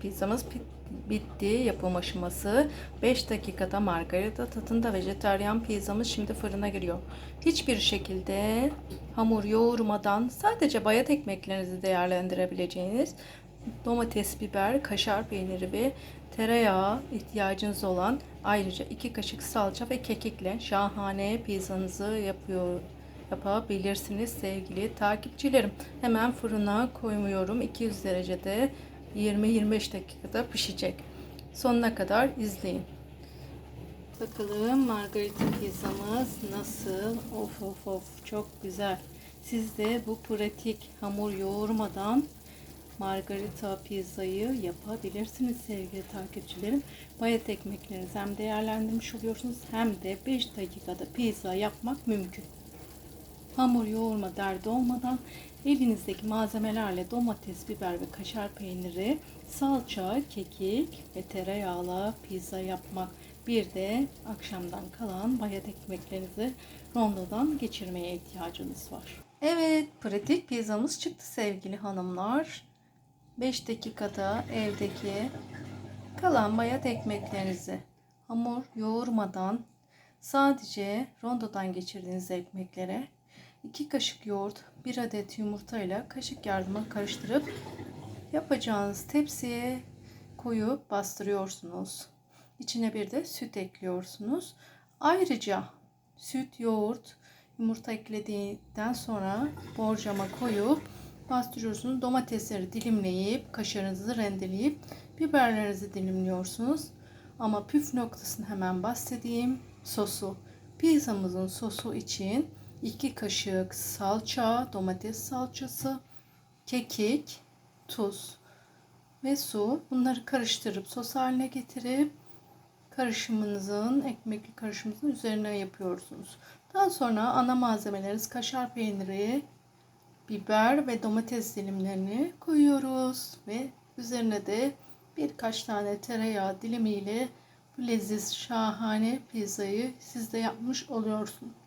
Pizzamız pi- bitti yapım aşaması. 5 dakikada margarita tadında vejetaryen pizzamız şimdi fırına giriyor. Hiçbir şekilde hamur yoğurmadan sadece bayat ekmeklerinizi değerlendirebileceğiniz domates, biber, kaşar peyniri ve tereyağı ihtiyacınız olan ayrıca 2 kaşık salça ve kekikle şahane pizzanızı yapıyor yapabilirsiniz sevgili takipçilerim. Hemen fırına koymuyorum. 200 derecede 20-25 dakikada pişecek. Sonuna kadar izleyin. Bakalım margarita pizzamız nasıl? Of of of çok güzel. Siz de bu pratik hamur yoğurmadan margarita pizzayı yapabilirsiniz sevgili takipçilerim. Bayat ekmeklerinizi hem değerlendirmiş oluyorsunuz hem de 5 dakikada pizza yapmak mümkün. Hamur yoğurma derdi olmadan elinizdeki malzemelerle domates, biber ve kaşar peyniri, salça, kekik ve tereyağla pizza yapmak. Bir de akşamdan kalan bayat ekmeklerinizi rondodan geçirmeye ihtiyacınız var. Evet, pratik pizzamız çıktı sevgili hanımlar. 5 dakikada evdeki kalan bayat ekmeklerinizi hamur yoğurmadan sadece rondodan geçirdiğiniz ekmeklere 2 kaşık yoğurt, 1 adet yumurta ile kaşık yardımı karıştırıp yapacağınız tepsiye koyup bastırıyorsunuz. İçine bir de süt ekliyorsunuz. Ayrıca süt, yoğurt, yumurta eklediğinden sonra borcama koyup bastırıyorsunuz. Domatesleri dilimleyip, kaşarınızı rendeleyip, biberlerinizi dilimliyorsunuz. Ama püf noktasını hemen bahsedeyim. Sosu. Pizzamızın sosu için 2 kaşık salça, domates salçası, kekik, tuz ve su. Bunları karıştırıp sos haline getirip karışımınızın, ekmekli karışımınızın üzerine yapıyorsunuz. Daha sonra ana malzemeleriniz kaşar peyniri, biber ve domates dilimlerini koyuyoruz ve üzerine de birkaç tane tereyağı dilimiyle bu leziz şahane pizzayı siz de yapmış oluyorsunuz.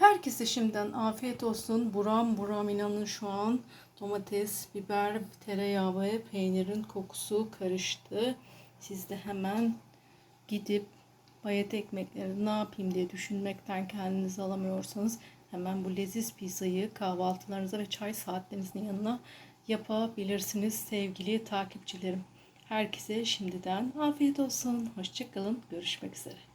Herkese şimdiden afiyet olsun. Buram buram inanın şu an domates, biber, tereyağı ve peynirin kokusu karıştı. Siz de hemen gidip bayat ekmekleri ne yapayım diye düşünmekten kendinizi alamıyorsanız hemen bu leziz pizzayı kahvaltılarınıza ve çay saatlerinizin yanına yapabilirsiniz sevgili takipçilerim. Herkese şimdiden afiyet olsun. Hoşçakalın. Görüşmek üzere.